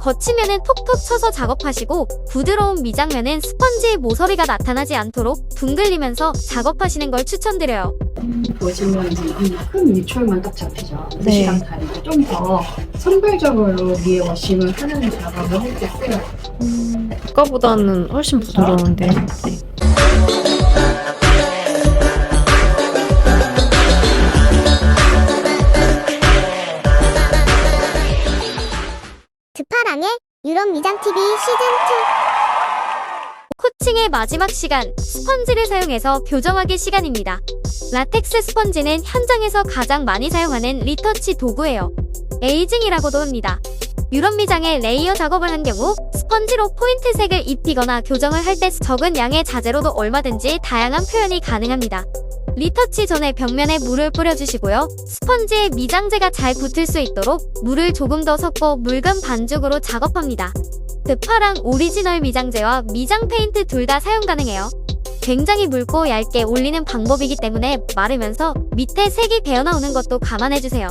거치면은 톡톡 쳐서 작업하시고 부드러운 미장면은 스펀지의 모서리가 나타나지 않도록 둥글리면서 작업하시는 걸 추천드려요. 보시면 큰 밑줄만 딱 잡히죠. 네. 시랑 다리를 좀더 선별적으로 위에 워싱을 하는 작업을 할 때는 아까보다는 훨씬 부드러운데. 네. 드파랑의 유럽 미장TV 시즌2 코칭의 마지막 시간, 스펀지를 사용해서 교정하기 시간입니다. 라텍스 스펀지는 현장에서 가장 많이 사용하는 리터치 도구예요. 에이징이라고도 합니다. 유럽 미장에 레이어 작업을 한 경우 스펀지로 포인트 색을 입히거나 교정을 할 때 적은 양의 자재로도 얼마든지 다양한 표현이 가능합니다. 리터치 전에 벽면에 물을 뿌려주시고요. 스펀지에 미장제가 잘 붙을 수 있도록 물을 조금 더 섞고 묽은 반죽으로 작업합니다. 드파랑 오리지널 미장제와 미장 페인트 둘 다 사용 가능해요. 굉장히 묽고 얇게 올리는 방법이기 때문에 마르면서 밑에 색이 배어나오는 것도 감안해주세요.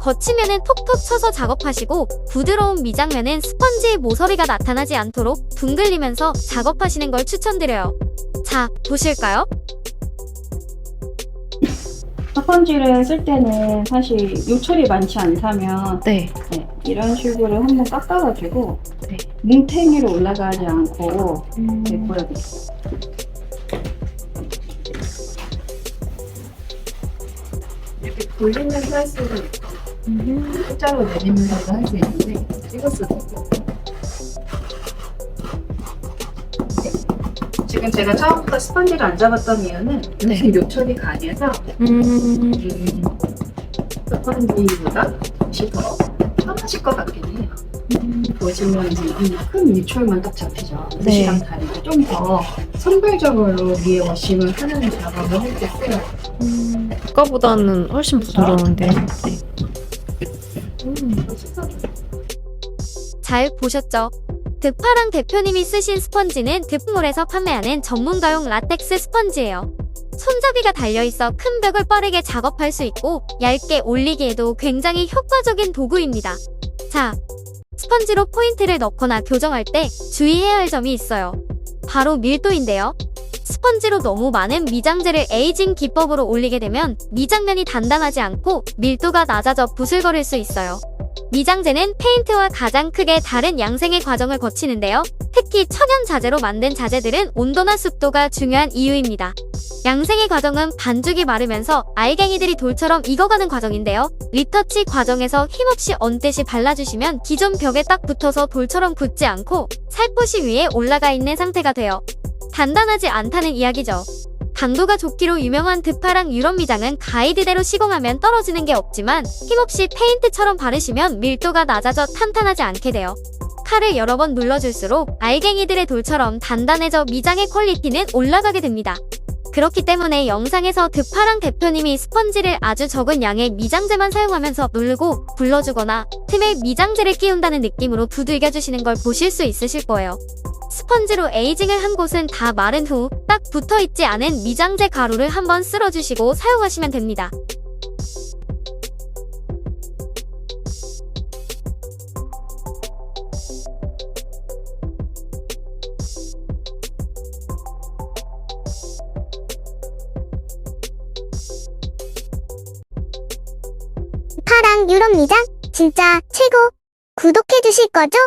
거치면은 톡톡 쳐서 작업하시고 부드러운 미장면은 스펀지의 모서리가 나타나지 않도록 둥글리면서 작업하시는 걸 추천드려요. 자, 보실까요? 스펀지를 쓸 때는 사실 요철이 많지 않다면 네. 네, 이런 식으로 한번 깎아가지고 네. 뭉탱이로 올라가지 않고 네, 보여드릴게요. 이렇게 돌리면서 할 수도 있고 일자로 내리면서도 할 수 있는데 찍었을 때 지금 제가 처음부터 스펀지를 안 잡았던 이유는 네. 지금 요철이 강해서 음, 이 스펀지보다 훨씬 더 편하실 것 같긴 해요. 보시면 이제 이큰 밑줄만 딱 잡히죠. 네. 시랑 다리를 좀더 선별적으로 위에 워싱을 하는 작업을 할 때는 아까보다는 훨씬 부드러운데. 네. 잘 보셨죠? 드파랑 대표님이 쓰신 스펀지는 득몰에서 판매하는 전문가용 라텍스 스펀지예요. 손잡이가 달려있어 큰 벽을 빠르게 작업할 수 있고 얇게 올리기에도 굉장히 효과적인 도구입니다. 자, 스펀지로 포인트를 넣거나 교정할 때 주의해야 할 점이 있어요. 바로 밀도인데요. 스펀지로 너무 많은 미장제를 에이징 기법으로 올리게 되면 미장면이 단단하지 않고 밀도가 낮아져 부슬거릴 수 있어요. 미장제는 페인트와 가장 크게 다른 양생의 과정을 거치는데요. 특히 천연 자재로 만든 자재들은 온도나 습도가 중요한 이유입니다. 양생의 과정은 반죽이 마르면서 알갱이들이 돌처럼 익어가는 과정인데요. 리터치 과정에서 힘없이 얹듯이 발라주시면 기존 벽에 딱 붙어서 돌처럼 굳지 않고 살포시 위에 올라가 있는 상태가 돼요. 단단하지 않다는 이야기죠. 강도가 좋기로 유명한 드파랑 유럽 미장은 가이드대로 시공하면 떨어지는 게 없지만 힘없이 페인트처럼 바르시면 밀도가 낮아져 탄탄하지 않게 돼요. 칼을 여러 번 눌러줄수록 알갱이들의 돌처럼 단단해져 미장의 퀄리티는 올라가게 됩니다. 그렇기 때문에 영상에서 드파랑 대표님이 스펀지를 아주 적은 양의 미장제만 사용하면서 누르고 불러주거나 틈에 미장제를 끼운다는 느낌으로 두들겨주시는 걸 보실 수 있으실 거예요. 스펀지로 에이징을 한 곳은 다 마른 후 딱 붙어 있지 않은 미장제 가루를 한번 쓸어주시고 사용하시면 됩니다. 유럽 미장 진짜 최고 구독해 주실 거죠?